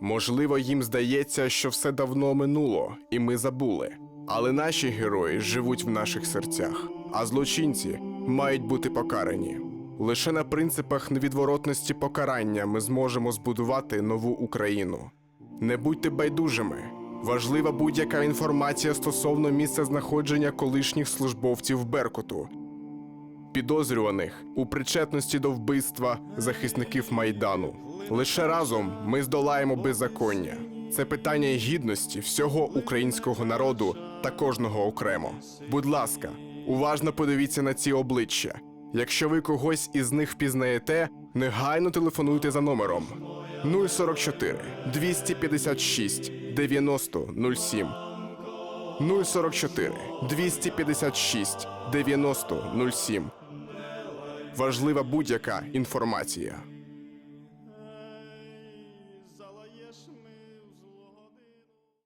Можливо, їм здається, що все давно минуло, і ми забули. Але наші герої живуть в наших серцях, а злочинці мають бути покарані. Лише на принципах невідворотності покарання ми зможемо збудувати нову Україну. Не будьте байдужими. Важлива будь-яка інформація стосовно місця знаходження колишніх службовців Беркуту, підозрюваних у причетності до вбивства захисників Майдану. Лише разом ми здолаємо беззаконня. Це питання гідності всього українського народу та кожного окремо. Будь ласка, уважно подивіться на ці обличчя. Якщо ви когось із них впізнаєте, негайно телефонуйте за номером 044 256 90 07. 044 256 90 07. Важлива будь-яка інформація. Apoias-me